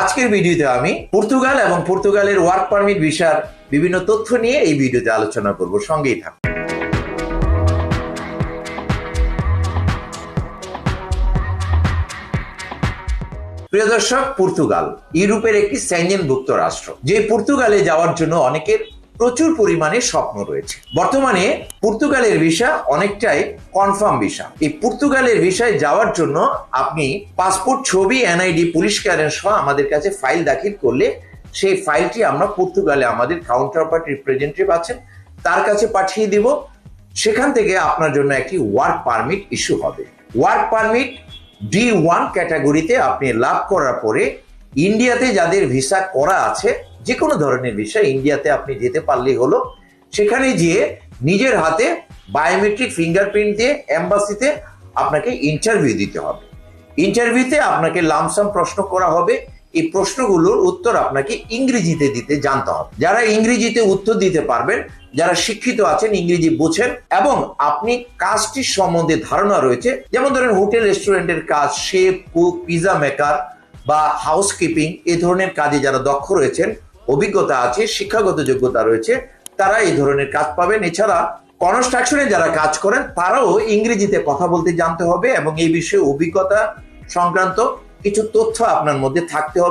আজকের ভিডিওতে আমি পর্তুগাল এবং পর্তুগালের ওয়ার্ক পারমিট ভিসার বিভিন্ন তথ্য নিয়ে এই ভিডিওতে আলোচনা করব। সঙ্গেই থাকুন। প্রিয় দর্শক, পর্তুগাল, ইউরোপের একটি স্যাঞ্জেনভুক্ত রাষ্ট্র, যে পর্তুগালে যাওয়ার জন্য অনেকের প্রচুর পরিমাণে স্বপ্ন রয়েছে। বর্তমানে পর্তুগালের ভিসা অনেকটাই কনফার্ম ভিসা। এই পর্তুগালের ভিসায় যাওয়ার জন্য আপনি পাসপোর্ট ছবি এনআইডি পুলিশ ক্লিয়ারেন্স সহ আমাদের কাছে ফাইল দাখিল করলে সেই ফাইলটি আমরা পর্তুগালে আমাদের কাউন্টার পার্ট রিপ্রেজেন্টেটিভ আছেন, তার কাছে পাঠিয়ে দিব। সেখান থেকে আপনার জন্য একটি ওয়ার্ক পারমিট ইস্যু হবে। ওয়ার্ক পারমিট ডি ওয়ান ক্যাটাগরিতে আপনি লাভ করার পরে ইন্ডিয়াতে যাদের ভিসা করা আছে যে কোনো ধরনের ভিসা, ইন্ডিয়াতে আপনি যেতে পারলেই হলো, সেখানে গিয়ে নিজের হাতে বায়োমেট্রিক ফিঙ্গারপ্রিন্ট দিয়ে এম্বাসিতে আপনাকে ইন্টারভিউ দিতে হবে। ইন্টারভিউতে আপনাকে লামসাম প্রশ্ন করা হবে, এই প্রশ্নগুলোর উত্তর আপনাকে ইংরেজিতে দিতে জানতে হবে। যারা ইংরেজিতে উত্তর দিতে পারবেন, যারা শিক্ষিত আছেন, ইংরেজি বোঝেন, এবং আপনি কাজটির সম্বন্ধে ধারণা রয়েছে, যেমন ধরেন হোটেল, রেস্টুরেন্টের কাজ শেফ কুক পিজা মেকার বা হাউসকিপিং এই ধরনের কাজে যারা দক্ষ রয়েছেন, অভিজ্ঞতা আছে, শিক্ষাগত যোগ্যতা রয়েছে, তারা এই ধরনের কাজ পাবেন। এছাড়া কনস্ট্রাকশনে যারা কাজ করেন, তারাও ইংরেজিতে কথা বলতে জানতে হবে এবং এই বিষয়ে অভিজ্ঞতা সংক্রান্ত কিছু তথ্য আপনার মধ্যে থাকতে হবে।